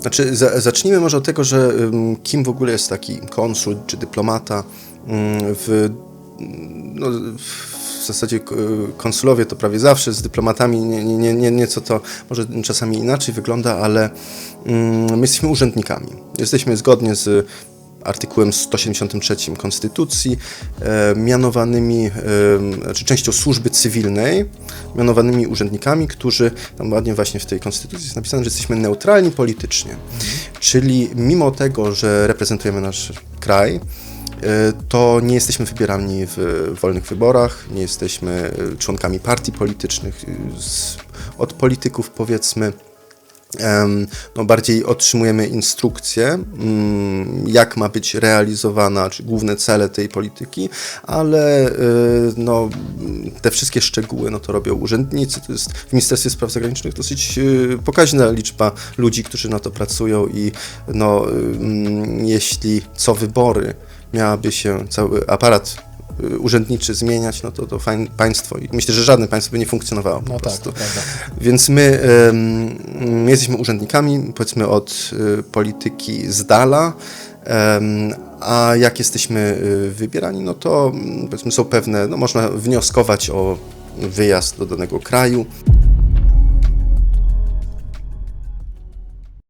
Znaczy, za, zacznijmy może od tego, że kim w ogóle jest taki konsul czy dyplomata. Ym, W, no, w zasadzie k- konsulowie to prawie zawsze z dyplomatami nie, nie, nie, nie, nieco to może czasami inaczej wygląda, ale ym, my jesteśmy urzędnikami. Jesteśmy zgodnie z artykułem 173 Konstytucji, e, mianowanymi, e, znaczy częścią służby cywilnej, mianowanymi urzędnikami, którzy, tam ładnie właśnie w tej Konstytucji jest napisane, że jesteśmy neutralni politycznie. Czyli mimo tego, że reprezentujemy nasz kraj, e, to nie jesteśmy wybierani w wolnych wyborach, nie jesteśmy członkami partii politycznych, od polityków powiedzmy. No bardziej otrzymujemy instrukcje, mm, jak ma być realizowana, czy główne cele tej polityki, ale y, no, te wszystkie szczegóły no, to robią urzędnicy. To jest w Ministerstwie Spraw Zagranicznych dosyć y, pokaźna liczba ludzi, którzy na to pracują i no, jeśli co wybory miałaby się cały aparat urzędniczy zmieniać, no to, to fajn, państwo, i myślę, że żadne państwo by nie funkcjonowało po No tak, prostu. prawda. Więc my, my jesteśmy urzędnikami, powiedzmy od y, polityki z dala, a jak jesteśmy y, wybierani, no to mm, powiedzmy są pewne, no można wnioskować o wyjazd do danego kraju.